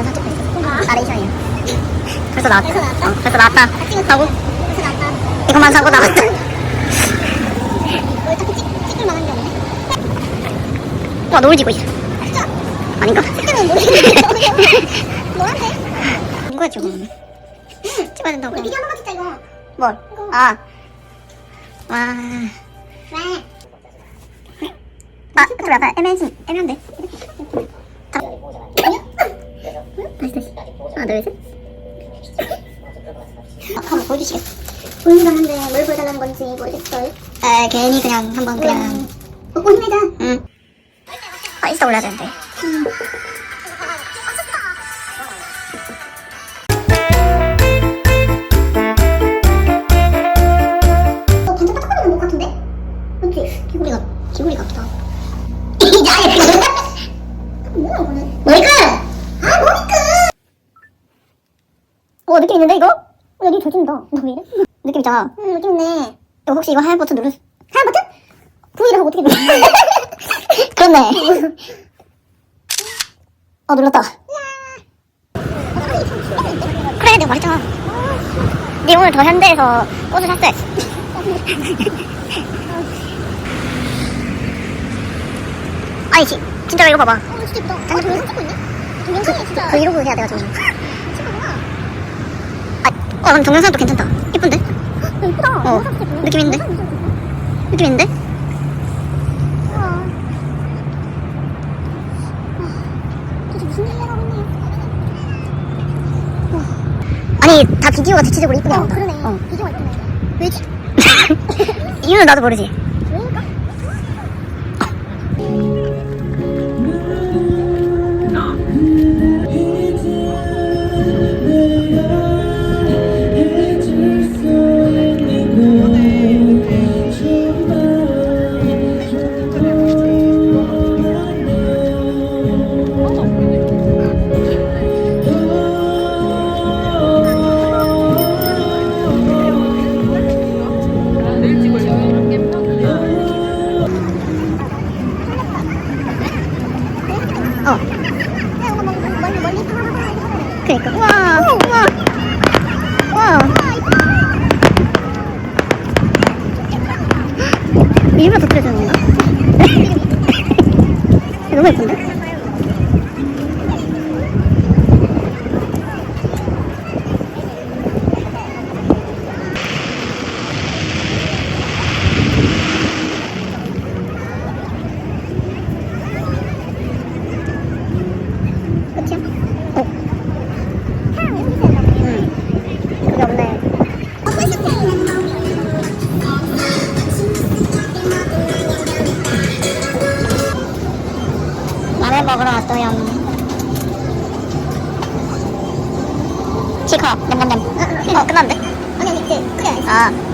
이거 동영상 찍고 있어. 나레이션이야. 벌써 나왔다. 벌써 나왔다? 어, 벌써 나왔다. 하고. 벌써 나왔다. 이거만 사고 나왔다. 왜 자꾸 찍, 찍을 만한 게 없네? 와, 노을 지고 있어. 진짜? 아닌가? 색깔은 모르겠는데. 노란색? 이거야, 지금. 찍어야 된다고. 비디오 한 번만 찍자, 이거. 뭘? 아. 와. 왜? 아, 좀 약간 애매지, 애매한데. 다. 다시, 다시. 하나, 둘, 셋. 아, 한번 보여주시겠어? 보여주라는데 뭘 보여달라는 건지 모르겠어요. 아, 괜히 그냥 한번 그냥. 먹고 힘내자. 응. 아, 인스타 올려야 되는데. 있는데, 이거? 어, 여기 젖힌다. 나왜 이래? 느낌 있잖아. 응, 느낌 있네. 이거 혹시 이거 하얀 버튼 누르, 하얀 버튼? V를 하고 어떻게 눌러? 그렇네. 어, 눌렀다. 그래, 내가 말했잖아. 네 오늘 더 현대에서 꽃을 샀어야지. 아니, 지, 진짜로 이거 봐봐. 어, 진짜 예쁘다. 아, 동영상 찍고 있네? 동영상이 진짜. 그 이러고 해야 돼가지고. 아, 어, 그럼 동영상도 괜찮다. 예쁜데? 야, 예쁘다. 어, 느낌 있는데? 느낌 있는데? 도대체 무슨 일을 하고 있니? 아니, 다 비디오가 대체적으로 이쁘게 나온다. 그러네. 어. 비디오가 이쁘네. 왜지? 이유는 나도 모르지. 그니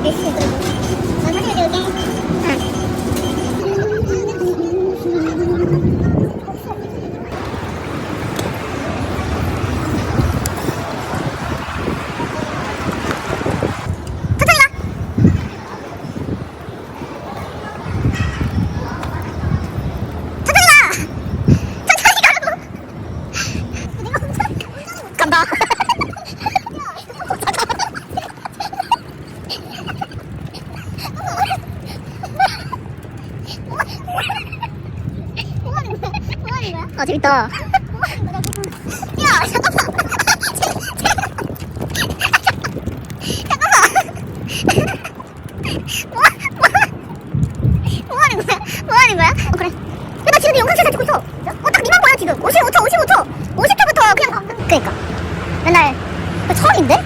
끓여야지. 아. 열심히 끓이고. 난 사진 찍을게. 응. 천천히 가! 천천히 가! 천천히 가라고! 간다. 아 재밌다. 야 잠깐만. 뭐, 뭐, 뭐 하는 거야? 뭐 하는 거야? 어, 그래. 야, 나 지금 영상 잘 찍고 있어. 어, 딱 니만 보여, 지금. 55초, 55초. 50초부터 그냥. 그니까. 맨날. 그 처음인데?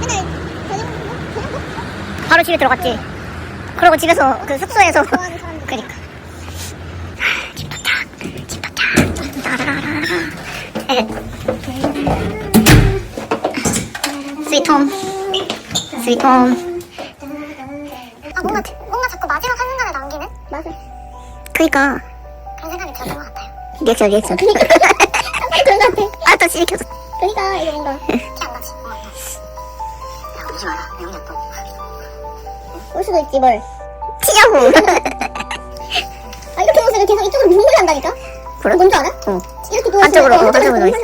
맨날. 바로 집에 들어갔지. 그러고 집에서, 그 숙소에서. 지금 아 뭔가 뭔가 자꾸 마지막 한 순간에 남기는? 맞아. 그니까 그런 생각이 들었던 것 같아요. 리액션 리액션. 그런 것 같아. 아또 시리켰어. 그니까 이거 뭔가 올 수도 있지 뭘. 치냐고. 아 이렇게 놓으면 계속 이쪽으로 눈물이 난다니까. 그래? 뭔줄 알아? 어. 이렇게 누워 한쪽으로, 한쪽으로 어, 어, 어, 누워 있어.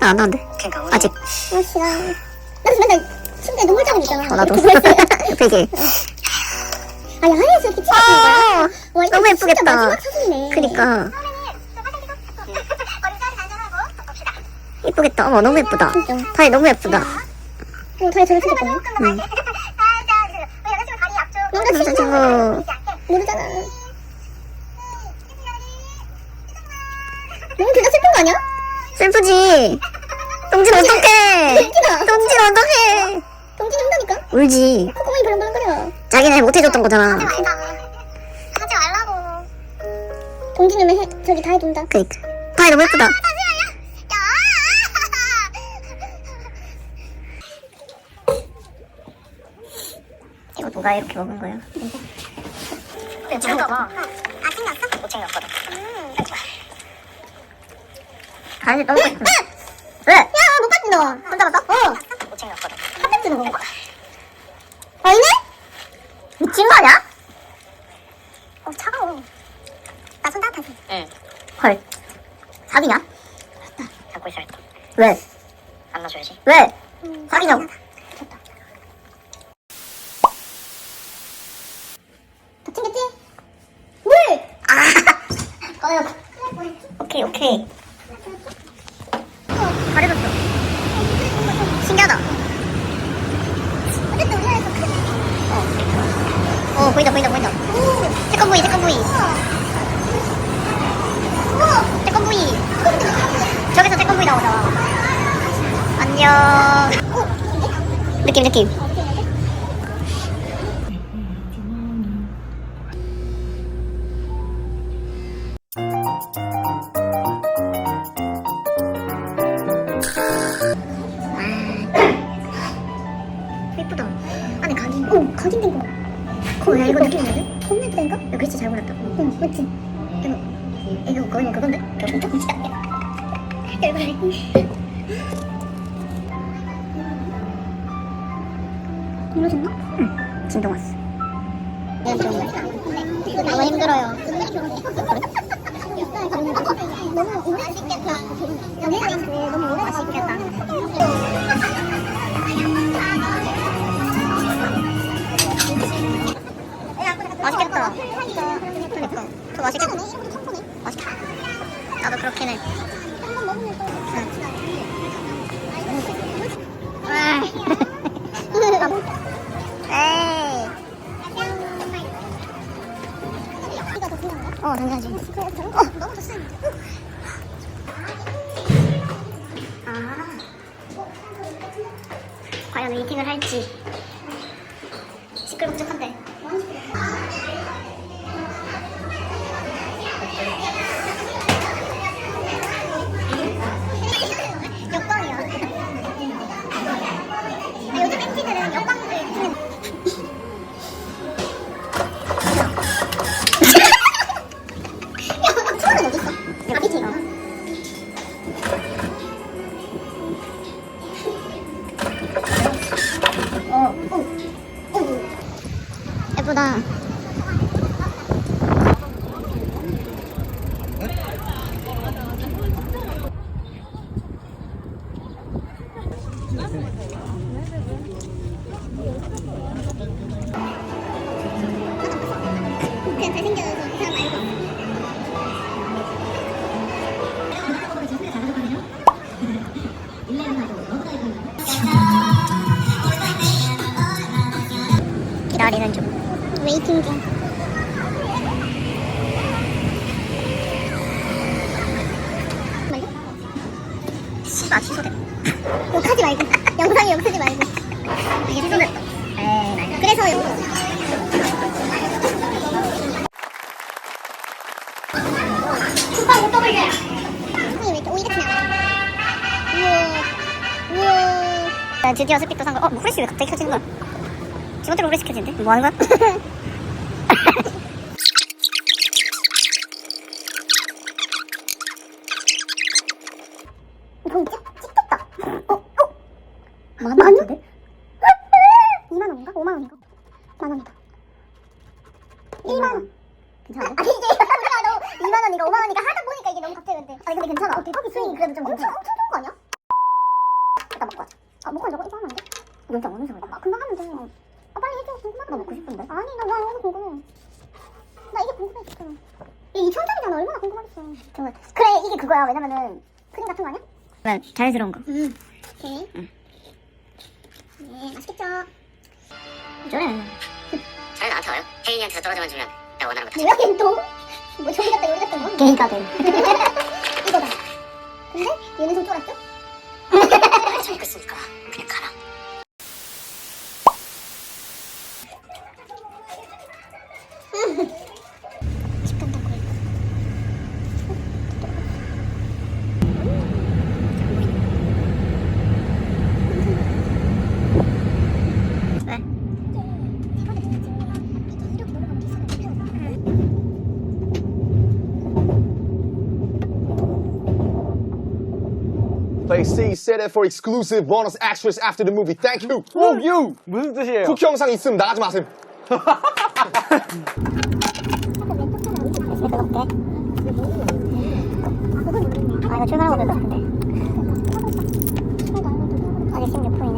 아안 나온대. 그러니까 우리 아직. 아씨 나. 나도 맨날 순간 눈물 자국 있잖아. 어, 나도. 되게. 아니, 하늘에서 이렇게 찍었 거야? 와, 너무 예쁘겠다. 그니까. 예쁘겠다. 어머, 너무 예쁘다. 다리 너무 예쁘다. 어, 다리 저렇게 예쁘네. 응. 너무 걔가 슬픈 거 아니야? 슬프지. 동진 어떡해. 동진 어떡해. 동진이 운다니까? 울지. 콧구멍이 벌렁벌렁거려. 자기네 못해줬던 거잖아. 하지 말라고. 하지 말라고. 동진이 왜 해, 저기 다 해준다. 그니까. 다이 너무 예쁘다. 아, 이거 누가 이렇게 먹은 거야? 근데 챙겨봐. 아, 아 챙겼어? 못 챙겼거든. 음. 다시 너무 예쁘다. 왜? 야못 봤지 너. 혼자 봤어? 어. 떨어뜨려 거야. 아니네? 미친 거 아니야? 어, 차가워. 나 손 따뜻하지? 응. 헐. 사기냐? 잡고 있어야겠다. 왜? 안 놔줘야지. 왜? 음, 사기냐고. 안녕. 느낌 느낌. 예쁘다. 안에 각인. 어, 각인된 거. 어, 야 이거 느낌이거든? 겁나 예쁘다니까? 야, 글씨 잘 골랐다. 응, 맞지? 이거, 이거 거의 뭐 그건데? 조금 조금 치다. 여러분. 불러줬나? 응. 진동 왔어. 너무 힘들어요. 해야지. 어, 너무 좋습니다. 아. 아. 과연 웨이팅을 할지. 시끌벅적한데. windows 드디어 스픽도 산거 어? 뭐 후레쉬 왜 갑자기 켜지는 거야? 직원들 후레쉬 켜지는데? 뭐 하는 거야? 이거 있죠? 찍겠다 어? 어? 만원? 만원? 2만원인가? 5만원인가? 만원이다 그래 이게 그거야 왜냐면은 크림 같은 거 아니야? 네, 자연스러운 거. 음 오케이 네 맛있겠죠 그래. 전에 나한테 와요? 혜인이한테 떨어져만 주면 내가 원하는 거 다. 뭐야 걘 또? 뭐 조리 같다 요리 같은 거? 개인 카드. 이거다 근데 얘는 좀 쫄았죠? 저 입고 있으니까 그냥 가라. NC set it for exclusive bonus extras after the movie. Thank you. Woo you. 무슨 뜻이에요? 쿠키 영상 있음 나가지 마세요. 아 이거 출발하고 될것 같은데. 어제 16분이.